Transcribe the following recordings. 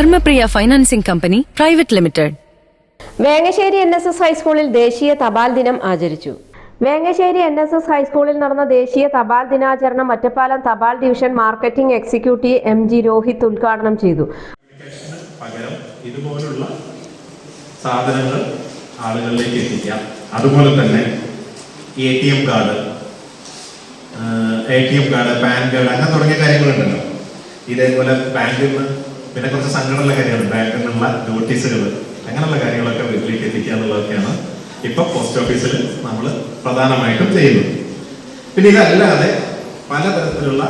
Dharmapriya financing company private limited. Vengassery N S S ഹൈസ്കൂളിൽ ദേശീയ തപാൽ ദിനം ആചരിച്ചു. വേങ്ങശ്ശേരി എൻ എസ് എസ് ഹൈസ്കൂളിൽ നടന്ന ദേശീയ തപാൽ ദിനാചരണം ഒറ്റപ്പാലം തപാൽ division marketing executive M G Rohit ഉദ്ഘാടനം ചെയ്തു. പകരം ഇതുപോലുള്ള സാധനങ്ങൾ ആളുകളിലേക്ക് എത്തിക്കാം. അതുപോലെ തന്നെ A T M card A T M card PAN card അങ്ങനെ തുടങ്ങിയ കാര്യങ്ങളുണ്ടല്ലോ. ഇതേപോലെ ബാങ്കിൽ നിന്ന് പിന്നെ കുറച്ച് സങ്കടമുള്ള കാര്യങ്ങൾ ബാങ്കിൽ നിന്നുള്ള നോട്ടീസുകൾ അങ്ങനെയുള്ള കാര്യങ്ങളൊക്കെ വീട്ടിലേക്ക് എത്തിക്കുക എന്നുള്ളതൊക്കെയാണ് ഇപ്പൊ പോസ്റ്റ് ഓഫീസിൽ നമ്മൾ പ്രധാനമായിട്ടും ചെയ്യുന്നത്. പിന്നെ ഇതല്ലാതെ പലതരത്തിലുള്ള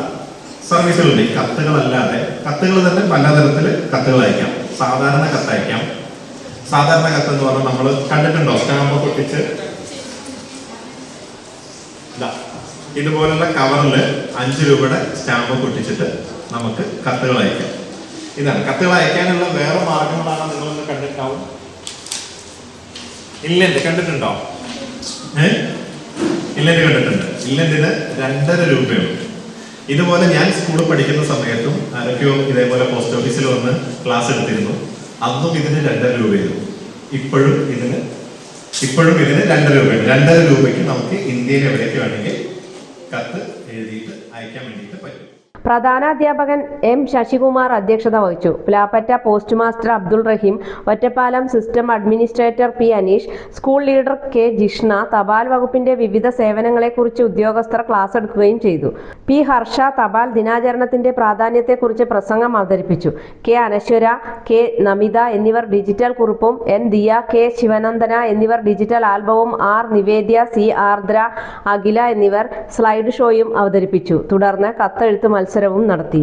സർവീസുകളുണ്ട് ഈ കത്തുകളല്ലാതെ കത്തുകൾ തന്നെ പലതരത്തിൽ കത്തുകൾ അയക്കാം. സാധാരണ കത്ത് അയക്കാം. സാധാരണ കത്ത് എന്ന് പറഞ്ഞാൽ നമ്മൾ കണ്ടിട്ടുണ്ടോ? സ്റ്റാമ്പ് പൊട്ടിച്ച് ഇതാ ഇതുപോലുള്ള കവറിൽ അഞ്ച് രൂപയുടെ സ്റ്റാമ്പ് പൊട്ടിച്ചിട്ട് നമുക്ക് കത്തുകൾ അയക്കാം. ഇതാണ്. കത്തുകൾ അയക്കാനുള്ള വേറെ മാർഗങ്ങളാണ് നിങ്ങളൊന്ന് കണ്ടിട്ടാവും ഇല്ലന്റ് കണ്ടിട്ടുണ്ടോ? ഏ? ഇല്ലന്റ് കണ്ടിട്ടുണ്ട്. ഇല്ലന്റിന് രണ്ടര രൂപയുള്ളൂ. ഇതുപോലെ ഞാൻ സ്കൂളിൽ പഠിക്കുന്ന സമയത്തും ആരൊക്കെയോ ഇതേപോലെ പോസ്റ്റ് ഓഫീസിൽ വന്ന് ക്ലാസ് എടുത്തിരുന്നു. അന്നും ഇതിന് രണ്ടര രൂപയായിരുന്നു ഇപ്പോഴും ഇതിന് ഇപ്പോഴും ഇതിന് രണ്ടര രൂപയാണ് രണ്ടര രൂപയ്ക്ക് നമുക്ക് ഇന്ത്യയിൽ എവിടേക്ക് വേണമെങ്കിൽ കത്ത് എഴുതിയിട്ട് അയക്കാൻ വേണ്ടിയിട്ട് പറ്റും. പ്രധാനാധ്യാപകൻ എം ശശികുമാർ അധ്യക്ഷത വഹിച്ചു. Plappatta post master Abdul Rahim Ottapalam system administrator P Aneesh school leader K Jishna തപാൽ വകുപ്പിന്റെ വിവിധ സേവനങ്ങളെക്കുറിച്ച് ഉദ്യോഗസ്ഥർ ക്ലാസ് എടുക്കുകയും ചെയ്തു. പി ഹർഷ തപാൽ ദിനാചരണത്തിന്റെ പ്രാധാന്യത്തെക്കുറിച്ച് പ്രസംഗം അവതരിപ്പിച്ചു. കെ അനശ്വര കെ നമിത എന്നിവർ ഡിജിറ്റൽ കുറിപ്പും എൻ ദിയ കെ ശിവനന്ദന എന്നിവർ ഡിജിറ്റൽ ആൽബവും ആർ നിവേദ്യ സി ആർദ്ര അഖില എന്നിവർ സ്ലൈഡ് ഷോയും അവതരിപ്പിച്ചു. തുടർന്ന് കത്തെഴുത്ത് മത്സരവും നടത്തി